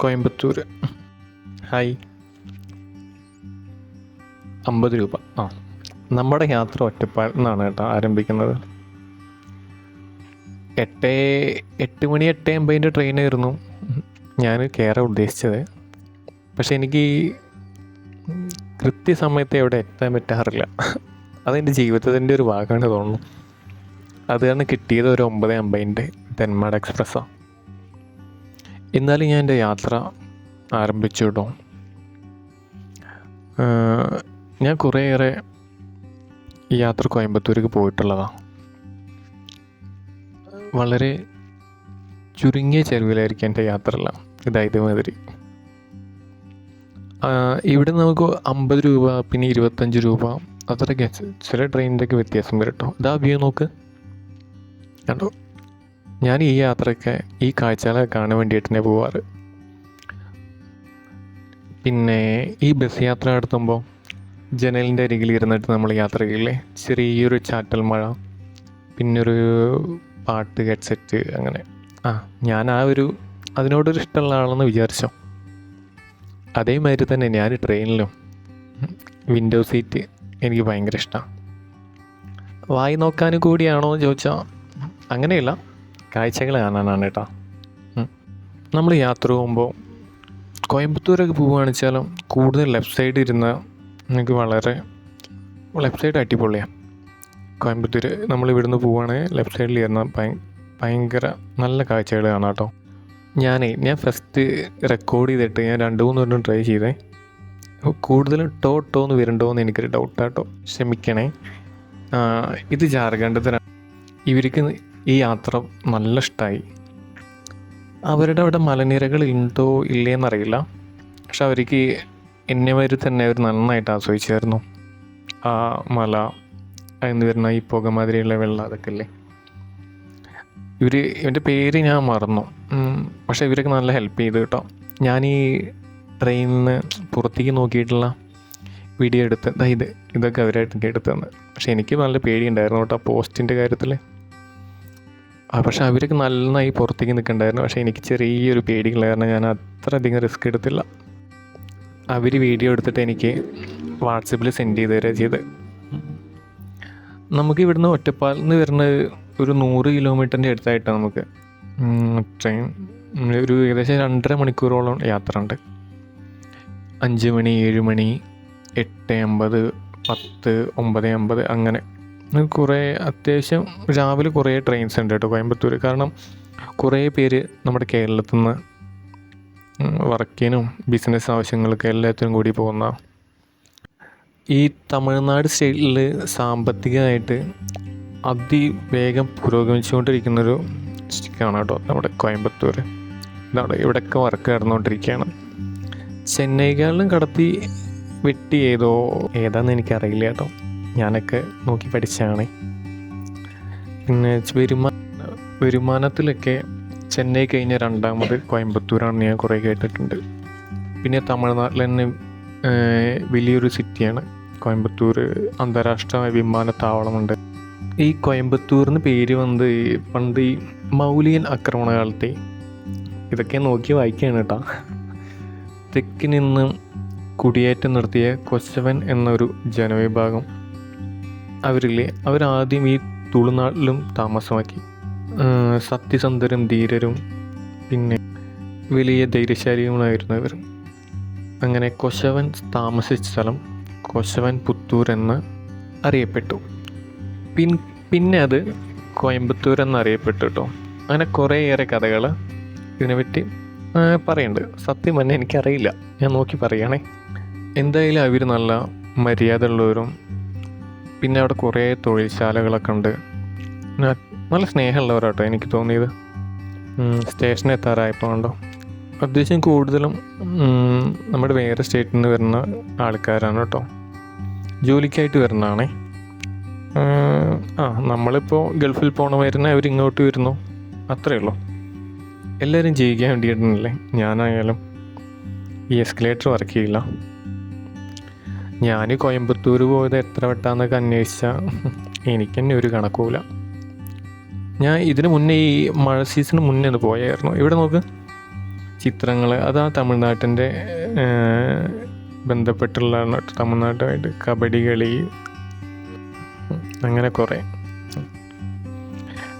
Coimbatore hi അമ്പത് രൂപ. ആ. നമ്മുടെ യാത്ര ഒറ്റപ്പാട് നിന്നാണ് കേട്ടോ ആരംഭിക്കുന്നത്. എട്ട് എട്ട് മണി എട്ട് അമ്പതിന്റെ ട്രെയിനായിരുന്നു ഞാൻ കയറാൻ ഉദ്ദേശിച്ചത്. പക്ഷെ എനിക്ക് കൃത്യസമയത്ത് എവിടെ എത്താൻ പറ്റാറില്ല. അതെന്റെ ജീവിതത്തിന്റെ ഒരു ഭാഗമാണ് തോന്നുന്നു. അത് കാരണം കിട്ടിയത് ഒരു ഒമ്പത് അമ്പതിന്റെ തെന്മാട് എക്സ്പ്രസ്സാണ്. എന്നാലും ഞാൻ എന്റെ യാത്ര ആരംഭിച്ചു കേട്ടോ. ഞാൻ കുറേയേറെ ഈ യാത്ര കോയമ്പത്തൂർക്ക് പോയിട്ടുള്ളതാണ് വളരെ ചുരുങ്ങിയ ചെലവിലായിരിക്കും എന്റെ യാത്രയെല്ലാം ഇതാ ഇതുമാതിരി ആഹ് ഇവിടെ നമുക്ക് അമ്പത് രൂപ പിന്നെ ഇരുപത്തഞ്ച് രൂപ അത്രയൊക്കെ ചില ട്രെയിനിന്റെയൊക്കെ വ്യത്യാസം വരും കേട്ടോ. ഇതാ വ്യൂ നോക്ക്. കണ്ടോ? ഞാൻ ഈ യാത്രയൊക്കെ ഈ കാഴ്ചകളെ കാണാൻ വേണ്ടിയിട്ട് തന്നെ പോവാറ്. പിന്നെ ഈ ബസ് യാത്ര നടത്തുമ്പോൾ ജനലിന്റെ അരികിൽ ഇരുന്നിട്ട് നമ്മൾ യാത്ര ചെയ്യില്ലേ? ചെറിയൊരു ചാറ്റൽ മഴ പിന്നൊരു പാട്ട് ഹെഡ്സെറ്റ് അങ്ങനെ. ആ ഞാൻ ആ ഒരു അതിനോടൊരു ഇഷ്ടമുള്ള ആളെന്ന് വിചാരിച്ചോ. അതേമാതിരി തന്നെ ഞാൻ ട്രെയിനിലും വിൻഡോ സീറ്റ് എനിക്ക് ഭയങ്കര ഇഷ്ടമാണ് വായി നോക്കാനും കൂടിയാണോ എന്ന് ചോദിച്ചാൽ അങ്ങനെയല്ല. കാഴ്ചകൾ കാണാനാണ് കേട്ടോ. നമ്മൾ യാത്ര പോകുമ്പോൾ കോയമ്പത്തൂരൊക്കെ പോവുകയാണെന്ന് വെച്ചാലും കൂടുതൽ ലെഫ്റ്റ് സൈഡ് ഇരുന്ന നിങ്ങൾക്ക് വളരെ ലെഫ്റ്റ് സൈഡ് അടിപൊളിയാണ് കോയമ്പത്തൂർ നമ്മൾ ഇവിടുന്ന് പോവുകയാണെങ്കിൽ ലെഫ്റ്റ് സൈഡിൽ ഇരുന്ന ഭയ ഭയങ്കര നല്ല കാഴ്ചകൾ കാണാം കേട്ടോ. ഞാനേ ഞാൻ ഫസ്റ്റ് റെക്കോർഡ് ചെയ്തിട്ട് ഞാൻ രണ്ട് മൂന്ന് വട്ടം ട്രൈ ചെയ്തേ. കൂടുതലും ടോ ടോ എന്ന് വരണ്ടോ എന്ന് എനിക്കൊരു ഡൗട്ടാട്ടോ ക്ഷമിക്കണേ. ഇത് ജാർഖണ്ഡത്തിനാണ്. ഇവർക്ക് ഈ യാത്ര നല്ല ഇഷ്ടമായി അവരുടെ അവിടെ മലനിരകൾ ഉണ്ടോ ഇല്ലേന്നറിയില്ല. പക്ഷെ അവർക്ക് എന്നെ വരെ തന്നെ അവർ നന്നായിട്ട് ആസ്വദിച്ചായിരുന്നു. ആ മല എന്ന് വരുന്ന ഈ പുക മാതിരിയുള്ള വെള്ളം അതൊക്കെ അല്ലേ ഇവർ ഇവന്റെ പേര് ഞാൻ മറന്നു. പക്ഷേ ഇവരൊക്കെ നല്ല ഹെൽപ്പ് ചെയ്തു കേട്ടോ. ഞാൻ ഈ ട്രെയിനിൽ നിന്ന് പുറത്തേക്ക് നോക്കിയിട്ടുള്ള വീഡിയോ എടുത്ത് ഇത് ഇതൊക്കെ അവരായിട്ട് എടുത്തു തന്നെ പക്ഷേ എനിക്ക് നല്ല പേടിയുണ്ടായിരുന്നു കേട്ടോ പോസ്റ്റിന്റെ കാര്യത്തിൽ പക്ഷെ അവരൊക്കെ നന്നായി പുറത്തേക്ക് നിൽക്കണ്ടായിരുന്നു. പക്ഷേ എനിക്ക് ചെറിയൊരു പേടിയുള്ള കാരണം ഞാൻ അത്ര അധികം റിസ്ക് എടുത്തില്ല. അവർ വീഡിയോ എടുത്തിട്ട് എനിക്ക് വാട്സപ്പിൽ സെൻഡ് ചെയ്ത് തരിക ചെയ്ത്. നമുക്ക് ഇവിടുന്ന് ഒറ്റപ്പാലിൽ നിന്ന് വരുന്ന ഒരു നൂറ് കിലോമീറ്ററിന്റെ അടുത്തായിട്ടാണ് നമുക്ക്. ട്രെയിൻ ഒരു ഏകദേശം രണ്ടര മണിക്കൂറോളം യാത്ര ഉണ്ട്. അഞ്ച് മണി ഏഴ് മണി എട്ട് അമ്പത് പത്ത് ഒമ്പത് അമ്പത് അങ്ങനെ. കുറേ അത്യാവശ്യം രാവിലെ കുറേ ട്രെയിൻസ് ഉണ്ട് കേട്ടോ കോയമ്പത്തൂർ കാരണം കുറേ പേര് നമ്മുടെ കേരളത്തിൽ നിന്ന് വർക്കിനും ബിസിനസ് ആവശ്യങ്ങൾക്ക് എല്ലാത്തിനും കൂടി പോകുന്ന ഈ തമിഴ്നാട് സ്റ്റേറ്റിൽ സാമ്പത്തികമായിട്ട് അതിവേഗം പുരോഗമിച്ചുകൊണ്ടിരിക്കുന്നൊരു ഡിസ്ട്രിക്റ്റാണ് കേട്ടോ നമ്മുടെ കോയമ്പത്തൂർ ഇതാണ് ഇവിടെയൊക്കെ വർക്ക് നടന്നുകൊണ്ടിരിക്കുകയാണ്. ചെന്നൈകളിലും കടത്തി വെട്ടി ഏതോ ഏതാണെന്ന് എനിക്കറിയില്ല കേട്ടോ. ഞാനൊക്കെ നോക്കി പഠിച്ചതാണ്. പിന്നെ വരുമാന വരുമാനത്തിലൊക്കെ ചെന്നൈ കഴിഞ്ഞ രണ്ടാമത് കോയമ്പത്തൂരാണ് ഞാൻ കുറേ കേട്ടിട്ടുണ്ട്. പിന്നെ തമിഴ്നാട്ടിൽ തന്നെ വലിയൊരു സിറ്റിയാണ്. കോയമ്പത്തൂർ അന്താരാഷ്ട്ര വിമാനത്താവളമുണ്ട്. ഈ കോയമ്പത്തൂരിന് പേര് വന്നത് പണ്ട് ഈ മൗലിയൻ ആക്രമണ കാലത്തെ ഇതൊക്കെ നോക്കി വായിക്കുകയാണ് കേട്ടോ. തെക്ക് നിന്ന് കുടിയേറ്റം നടത്തിയ കൊച്ചവൻ എന്നൊരു ജനവിഭാഗം അവരില്ലേ അവരാദ്യം ഈ തുളുനാട്ടിലും താമസമാക്കി. സത്യസന്ധരും ധീരരും പിന്നെ വലിയ ധൈര്യശാലിയുമായിരുന്നു ഇവർ അങ്ങനെ കൊശവൻ താമസിച്ച സ്ഥലം കൊശവൻ പുത്തൂർ എന്ന് അറിയപ്പെട്ടു. പിൻ പിന്നെ അത് കോയമ്പത്തൂർ എന്നറിയപ്പെട്ടു കേട്ടോ. അങ്ങനെ കുറേയേറെ കഥകൾ ഇതിനെപ്പറ്റി പറയുന്നുണ്ട് സത്യം തന്നെ എനിക്കറിയില്ല. ഞാൻ നോക്കി പറയുകയാണേ. എന്തായാലും അവർ നല്ല മര്യാദ ഉള്ളവരും പിന്നെ അവിടെ കുറേ തൊഴിൽശാലകളൊക്കെ ഉണ്ട്. നല്ല സ്നേഹമുള്ളവരാട്ടോ എനിക്ക് തോന്നിയത്. സ്റ്റേഷനിൽ എത്താറായപ്പോൾ ഉണ്ടോ അത്യാവശ്യം കൂടുതലും നമ്മുടെ വേറെ സ്റ്റേറ്റിൽ നിന്ന് വരുന്ന ആൾക്കാരാണ് കേട്ടോ. ജോലിക്കായിട്ട് വരുന്നതാണേ. ആ നമ്മളിപ്പോൾ ഗൾഫിൽ പോകണ വരുന്ന അവർ ഇങ്ങോട്ട് വരുന്നു. അത്രയേ ഉള്ളൂ. എല്ലാവരും ജീവിക്കാൻ വേണ്ടിയിട്ടുണ്ടല്ലേ ഞാനായാലും ഈ എസ്കലേറ്റർ വർക്ക് ചെയ്യില്ല. ഞാൻ കോയമ്പത്തൂർ പോയത് എത്ര വട്ടാന്നൊക്കെ അന്വേഷിച്ചാൽ എനിക്ക് തന്നെ ഒരു കണക്കൂല. ഞാൻ ഇതിന് മുന്നേ ഈ മഴ സീസണ് മുന്നേ ഒന്ന് പോയായിരുന്നു. ഇവിടെ നോക്ക്? ചിത്രങ്ങൾ അതാ തമിഴ്നാട്ടിന്റെ ബന്ധപ്പെട്ടുള്ള തമിഴ്നാട്ടുമായിട്ട് കബഡി കളി അങ്ങനെ കുറേ.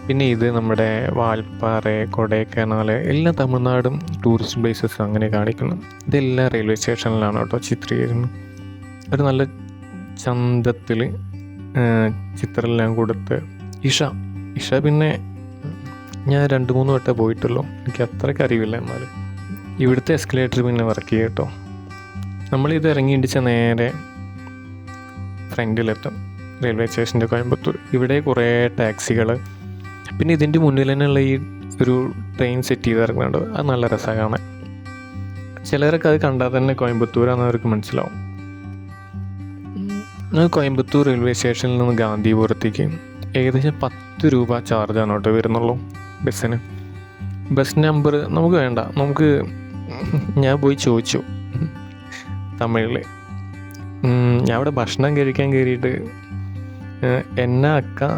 പിന്നെ ഇത് നമ്മുടെ വാൽപ്പാറ കൊടൈക്കനാൽ എല്ലാ തമിഴ്നാടും ടൂറിസ്റ്റ് പ്ലേസസ് അങ്ങനെ കാണിക്കുന്നു. ഇതെല്ലാം റെയിൽവേ സ്റ്റേഷനിലാണ് കേട്ടോ ചിത്രീകരണം ഒരു നല്ല ചന്തത്തിൽ ചിത്രമെല്ലാം കൊടുത്ത് ഇഷ ഇഷ പിന്നെ ഞാൻ രണ്ട് മൂന്ന് വട്ടം പോയിട്ടുള്ളൂ. എനിക്ക് അത്രയ്ക്ക് അറിയില്ല എന്നാലും. ഇവിടുത്തെ എസ്കലേറ്റർ പിന്നെ വർക്ക് ചെയ്യും കേട്ടോ. നമ്മളിത് ഇറങ്ങി ഇടിച്ച നേരെ ഫ്രണ്ടിലെത്തും. റെയിൽവേ സ്റ്റേഷന്റെ കോയമ്പത്തൂർ. ഇവിടെ കുറേ ടാക്സികൾ പിന്നെ ഇതിന്റെ മുന്നിൽ തന്നെയുള്ള ഈ ഒരു ട്രെയിൻ സെറ്റ് ചെയ്ത് ഇറങ്ങുന്നുണ്ട് അത് നല്ല രസമാണ് കാണാൻ. ചിലരൊക്കെ അത് കണ്ടാൽ തന്നെ കോയമ്പത്തൂരാണെന്ന് അവർക്ക് മനസ്സിലാവും. ഞാൻ കോയമ്പത്തൂർ റെയിൽവേ സ്റ്റേഷനിൽ നിന്ന് ഗാന്ധിപുരത്തേക്ക് ഏകദേശം പത്ത് രൂപ ചാർജാണ് കേട്ടോ വരുന്നുള്ളൂ ബസ്സിന്. ബസ് നമ്പർ നമുക്ക് വേണ്ട. നമുക്ക് ഞാൻ പോയി ചോദിച്ചു. തമിഴിൽ ഞാൻ അവിടെ ഭക്ഷണം കഴിക്കാൻ കയറിയിട്ട് എന്നാ അക്ക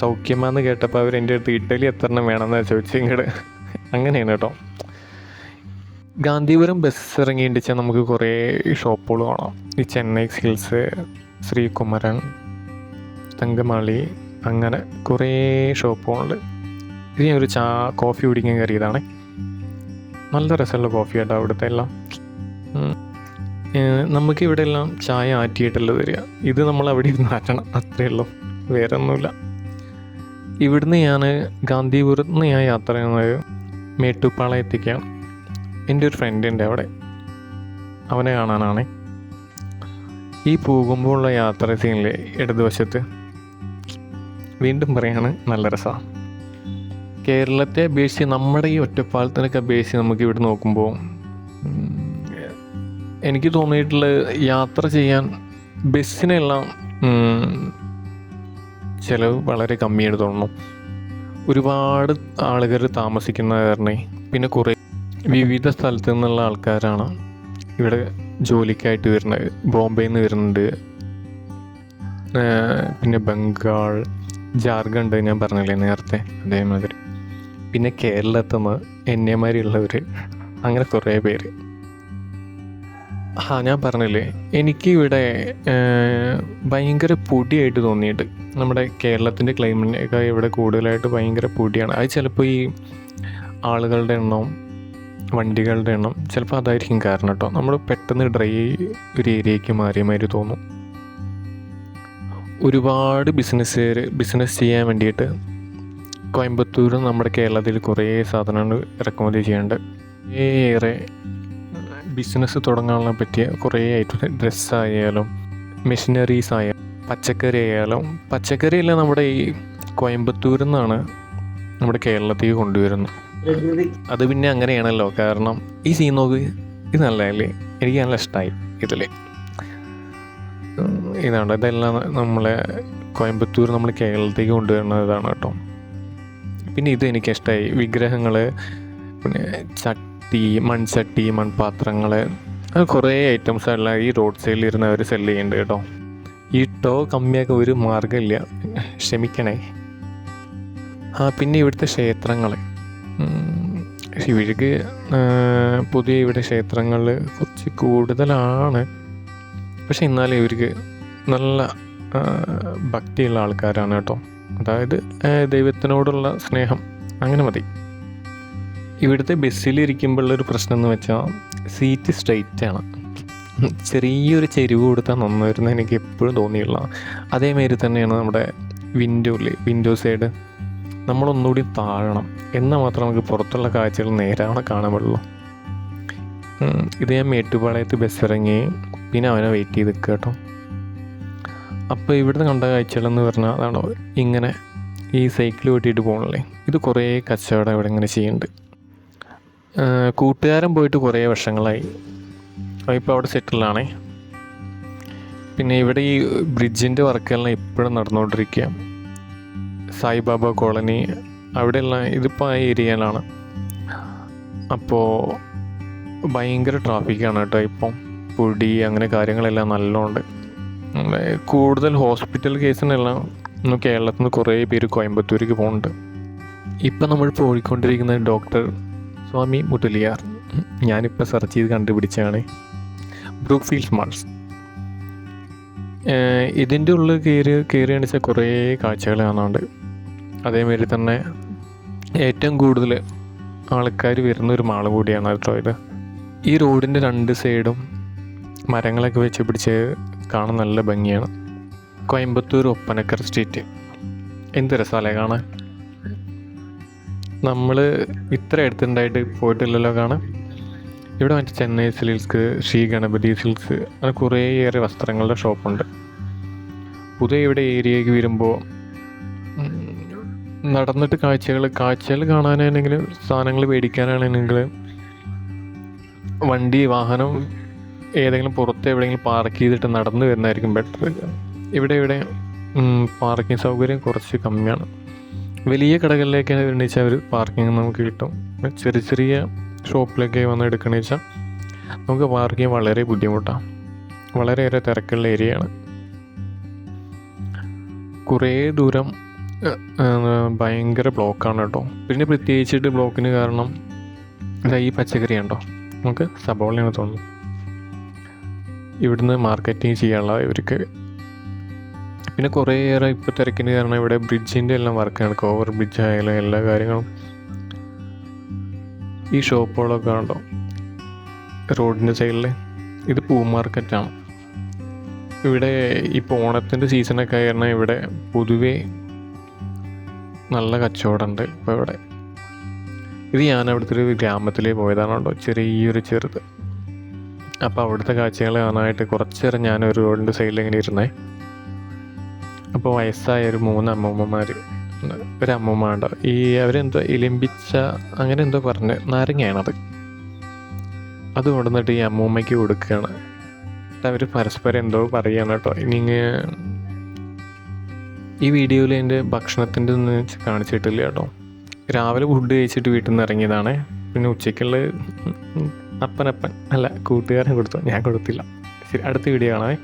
സൗഖ്യമാന്ന് കേട്ടപ്പോൾ അവർ എന്റെ അടുത്ത് ഇഡ്ഡലി എത്ര എണ്ണം വേണമെന്ന് ചോദിച്ചു ഇങ്ങോട്ട് അങ്ങനെയാണ് കേട്ടോ. ഗാന്ധിപുരം ബസ് ഇറങ്ങിയിട്ടിച്ചാൽ നമുക്ക് കുറേ ഷോപ്പുകൾ കാണാം. ഈ ചെന്നൈ സിൽസ് ശ്രീകുമരൻ തങ്കമാളി അങ്ങനെ കുറേ ഷോപ്പുകളുണ്ട്. ഇത് ഞാൻ ഒരു ചാ കോഫി കുടിക്കാൻ കയറിയതാണ്. നല്ല രസമുള്ള കോഫി കേട്ടോ അവിടുത്തെ എല്ലാം. നമുക്ക് ഇവിടെ എല്ലാം ചായ ആറ്റിയിട്ടല്ല തരിക ഇത് നമ്മൾ അവിടെ ഇരുന്ന് ആറ്റണം. അത്രയേ ഉള്ളൂ. വേറെ ഒന്നുമില്ല ഇവിടുന്ന് ഞാൻ ഗാന്ധിപുരത്ത് നിന്ന് ഞാൻ യാത്ര ചെയ്യുന്നത് മേട്ടുപ്പാളയത്തേക്കാണ്. എന്റെ ഒരു ഫ്രണ്ട് ഉണ്ട് അവിടെ. അവനെ കാണാനാണ്. ഈ പോകുമ്പോൾ ഉള്ള യാത്ര സീനിലെ ഇടതുവശത്ത് വീണ്ടും പറയാണ് നല്ല രസമാണ് കേരളത്തെ അപേക്ഷിച്ച് നമ്മുടെ ഈ ഒറ്റപ്പാലത്തിനൊക്കെ അപേക്ഷിച്ച് നമുക്ക് ഇവിടെ നോക്കുമ്പോൾ എനിക്ക് തോന്നിയിട്ടുള്ള യാത്ര ചെയ്യാൻ ബസ്സിനെല്ലാം ചിലവ് വളരെ കമ്മിയായിട്ട് തോന്നുന്നു. ഒരുപാട് ആളുകൾ താമസിക്കുന്ന കാരണേ പിന്നെ കുറേ വിവിധ സ്ഥലത്തു നിന്നുള്ള ആൾക്കാരാണ് ഇവിടെ ജോലിക്കായിട്ട് വരുന്നത് ബോംബെയിൽ നിന്ന് വരുന്നുണ്ട് പിന്നെ ബംഗാൾ ജാർഖണ്ഡ് ഞാൻ പറഞ്ഞില്ലേ നേരത്തെ അതേമാതിരി. പിന്നെ കേരളത്തിൽ നിന്ന് എന്നെമാരിയുള്ളവർ അങ്ങനെ കുറേ പേര്. ആ ഞാൻ പറഞ്ഞില്ലേ എനിക്ക് ഇവിടെ ഭയങ്കര പൊടിയായിട്ട് തോന്നിയിട്ട് നമ്മുടെ കേരളത്തിന്റെ ക്ലൈമറ്റിനേക്കാൾ ഇവിടെ കൂടുതലായിട്ട് ഭയങ്കര പൊടിയാണ്. അത് ചിലപ്പോൾ ഈ ആളുകളുടെ എണ്ണവും വണ്ടികളുടെ എണ്ണം ചിലപ്പോൾ അതായിരിക്കും കാരണം കേട്ടോ. നമ്മൾ പെട്ടെന്ന് ഡ്രൈ ഒരു ഏരിയയ്ക്ക് മാറിയ മാതിരി തോന്നും. ഒരുപാട് ബിസിനസ്സുകാർ ബിസിനസ് ചെയ്യാൻ വേണ്ടിയിട്ട് കോയമ്പത്തൂർ നമ്മുടെ കേരളത്തിൽ കുറേ സാധനങ്ങൾ ഇറക്കുമതി ചെയ്യുന്നുണ്ട്. ഏറെ ബിസിനസ് തുടങ്ങാനുള്ള പറ്റിയ കുറേ ഐറ്റം ഡ്രസ്സായാലും മെഷീനറീസ് ആയാലും പച്ചക്കറി ആയാലും പച്ചക്കറിയെല്ലാം നമ്മുടെ ഈ കോയമ്പത്തൂരിൽ നിന്നാണ് നമ്മുടെ കേരളത്തിൽ കൊണ്ടുവരുന്നത്. അത് പിന്നെ അങ്ങനെയാണല്ലോ. കാരണം ഈ സീൻ നോക്ക് ഇത് നല്ലതല്ലേ? എനിക്ക് നല്ല ഇഷ്ടമായി ഇതിൽ ഇതാണ് ഇതെല്ലാം നമ്മളെ കോയമ്പത്തൂർ നമ്മൾ കേരളത്തേക്ക് കൊണ്ടുവരുന്ന ഇതാണ് കേട്ടോ. പിന്നെ ഇത് എനിക്ക് ഇഷ്ടമായി വിഗ്രഹങ്ങൾ പിന്നെ ചട്ടി മൺചട്ടി മൺപാത്രങ്ങൾ അത് കുറേ ഐറ്റംസ് എല്ലാം ഈ റോഡ് സൈഡിൽ ഇരുന്ന് അവർ സെൽ ചെയ്യുന്നുണ്ട് കേട്ടോ. ഈ ടോ കമ്മിയാക്കാൻ ഒരു മാർഗമില്ല. ക്ഷമിക്കണേ. ആ പിന്നെ ഇവിടുത്തെ ക്ഷേത്രങ്ങൾ ഇവർക്ക് പുതിയ ഇവിടെ ക്ഷേത്രങ്ങളിൽ കുറച്ച് കൂടുതലാണ്. പക്ഷെ എന്നാലും ഇവർക്ക് നല്ല ഭക്തിയുള്ള ആൾക്കാരാണ് കേട്ടോ. അതായത് ദൈവത്തിനോടുള്ള സ്നേഹം അങ്ങനെ മതി. ഇവിടുത്തെ ബസ്സിലിരിക്കുമ്പോഴുള്ളൊരു പ്രശ്നം എന്ന് വെച്ചാൽ സീറ്റ് സ്ട്രെയിറ്റ് ആണ്. ചെറിയൊരു ചെരിവ് കൊടുത്താൽ നന്നായിരുന്നു എനിക്ക് എപ്പോഴും തോന്നിയുള്ള അതേമാതിരി തന്നെയാണ് നമ്മുടെ വിൻഡോയിൽ വിൻഡോ സൈഡ് നമ്മളൊന്നുകൂടി താഴണം. എന്നാൽ മാത്രം നമുക്ക് പുറത്തുള്ള കാഴ്ചകൾ നേരാണ് കാണാൻ പാടുള്ളൂ ഇത് ഞാൻ മേട്ടുപാളയത്ത് ബസ് ഇറങ്ങി പിന്നെ അവനെ വെയിറ്റ് ചെയ്ത് നിൽക്കുക കേട്ടോ. അപ്പോൾ ഇവിടുന്ന് കണ്ട കാഴ്ചകളെന്ന് പറഞ്ഞാൽ അതാണോ ഇങ്ങനെ ഈ സൈക്കിൾ ഓട്ടിയിട്ട് പോകണല്ലേ ഇത് കുറേ കച്ചവടം ഇവിടെ ഇങ്ങനെ ചെയ്യുന്നുണ്ട്. കൂട്ടുകാരൻ പോയിട്ട് കുറേ വർഷങ്ങളായി. ഇപ്പോൾ അവിടെ സെറ്റിലാണേ പിന്നെ ഇവിടെ ഈ ബ്രിഡ്ജിന്റെ വർക്കെല്ലാം ഇപ്പോഴും നടന്നുകൊണ്ടിരിക്കുക സായിബാബ കോളനി അവിടെയുള്ള ഇതിപ്പോൾ ആ ഏരിയയിലാണ്. അപ്പോൾ ഭയങ്കര ട്രാഫിക്കാണ് കേട്ടോ ഇപ്പം. പൊടി അങ്ങനെ കാര്യങ്ങളെല്ലാം നല്ലോണ്ട്. കൂടുതൽ ഹോസ്പിറ്റൽ കേസിനെല്ലാം ഇന്ന് കേരളത്തിൽ നിന്ന് കുറേ പേര് കോയമ്പത്തൂർക്ക് പോകുന്നുണ്ട് ഇപ്പം നമ്മൾ പോയിക്കൊണ്ടിരിക്കുന്ന ഡോക്ടർ സ്വാമി മുതലിയാർ. ഞാനിപ്പോൾ സെർച്ച് ചെയ്ത് കണ്ടുപിടിച്ചാണ് ബ്രൂക്ക് ഫീൽഡ് മാൾസ് ഇതിന്റെ ഉള്ളിൽ കയറി കയറിയാണെന്ന് വെച്ചാൽ കുറേ കാഴ്ചകൾ കാണാനുണ്ട്. അതേമാതിരി തന്നെ ഏറ്റവും കൂടുതൽ ആൾക്കാർ വരുന്ന ഒരു മാൾ കൂടിയാണ് കേട്ടോ ഇത് ഈ റോഡിന്റെ രണ്ട് സൈഡും മരങ്ങളൊക്കെ വെച്ച് പിടിച്ച് കാണാൻ നല്ല ഭംഗിയാണ്. കോയമ്പത്തൂർ ഒപ്പനക്കർ സ്ട്രീറ്റ്. എന്ത് രസമല്ലേ കാണാൻ? നമ്മൾ ഇത്ര അടുത്തുണ്ടായിട്ട് പോയിട്ടില്ലല്ലോ കാണാൻ. ഇവിടെ മറ്റേ ചെന്നൈ സിൽക്സ് ശ്രീ ഗണപതി സിൽക്സ് അങ്ങനെ കുറേയേറെ വസ്ത്രങ്ങളുടെ ഷോപ്പുണ്ട്. പുതിയ ഇവിടെ ഏരിയയ്ക്ക് വരുമ്പോൾ നടന്നിട്ട് കാഴ്ചകൾ കാഴ്ചകൾ കാണാനാണെങ്കിലും സാധനങ്ങൾ മേടിക്കാനാണെങ്കിൽ വണ്ടി വാഹനം ഏതെങ്കിലും പുറത്ത് എവിടെയെങ്കിലും പാർക്ക് ചെയ്തിട്ട് നടന്നു വരുന്നതായിരിക്കും ബെറ്റർ ഇവിടെ ഇവിടെ പാർക്കിംഗ് സൗകര്യം കുറച്ച് കമ്മിയാണ്. വലിയ കടകളിലേക്ക് വെച്ചാൽ ഒരു പാർക്കിംഗ് നമുക്ക് കിട്ടും. ചെറിയ ചെറിയ ഷോപ്പിലൊക്കെ വന്ന് എടുക്കണമെന്ന് വെച്ചാൽ നമുക്ക് പാർക്കിംഗ് വളരെ ബുദ്ധിമുട്ടാണ് വളരെയേറെ തിരക്കുള്ള ഏരിയയാണ് കുറേ ദൂരം ഭയങ്കര ബ്ലോക്കാണ് കേട്ടോ. പിന്നെ പ്രത്യേകിച്ചിട്ട് ബ്ലോക്കിന് കാരണം ഇതാ ഈ പച്ചക്കറി ഉണ്ടോ നമുക്ക് സബോളയാണ് തോന്നുന്നു ഇവിടുന്ന് മാർക്കറ്റിംഗ് ചെയ്യാനുള്ള ഇവർക്ക്. പിന്നെ കുറേയേറെ ഇപ്പോൾ തിരക്കിന് കാരണം ഇവിടെ ബ്രിഡ്ജിന്റെ എല്ലാം വർക്കാണ് ഓവർ ബ്രിഡ്ജ് ആയാലും എല്ലാ കാര്യങ്ങളും. ഈ ഷോപ്പുകളൊക്കെ ഉണ്ടോ റോഡിന്റെ സൈഡിൽ ഇത് പൂ മാർക്കറ്റാണ്. ഇവിടെ ഇപ്പോൾ ഓണത്തിന്റെ സീസണൊക്കെ ആയിരുന്നാൽ ഇവിടെ പൊതുവേ നല്ല കച്ചവടമുണ്ട് ഇപ്പോൾ ഇവിടെ. ഇത് ഞാൻ അവിടുത്തെ ഒരു ഗ്രാമത്തിൽ പോയതാണ് കേട്ടോ ചെറിയൊരു ചെറുത്. അപ്പോൾ അവിടുത്തെ കാഴ്ചകൾ കാണാനായിട്ട് കുറച്ച് നേരം ഞാൻ ഒരു റോഡിന്റെ സൈഡിൽ ഇങ്ങനെ ഇരുന്നേ. അപ്പോൾ വയസ്സായ ഒരു മൂന്ന് അമ്മൂമ്മമാർ ഒരു അമ്മൂമ്മ ഉണ്ട്? ഈ അവരെന്തോ ഇലിമ്പിച്ച അങ്ങനെ എന്തോ പറഞ്ഞ് നാരങ്ങയാണത്. അത് കൊണ്ടുവന്നിട്ട് ഈ അമ്മൂമ്മയ്ക്ക് കൊടുക്കുകയാണ്. അവർ പരസ്പരം എന്തോ പറയുകയാണ് കേട്ടോ. ഇനി ഈ വീഡിയോയിൽ എന്റെ ഭക്ഷണത്തിന്റെ ഒന്നും കാണിച്ചിട്ടില്ല കേട്ടോ. രാവിലെ ഫുഡ് കഴിച്ചിട്ട് വീട്ടിൽ നിന്ന് ഇറങ്ങിയതാണ്. പിന്നെ ഉച്ചയ്ക്കുള്ള അപ്പനപ്പൻ അല്ല കൂട്ടുകാരൻ കൊടുത്തു. ഞാൻ കൊടുത്തില്ല. ശരി അടുത്ത വീഡിയോ കാണാമേ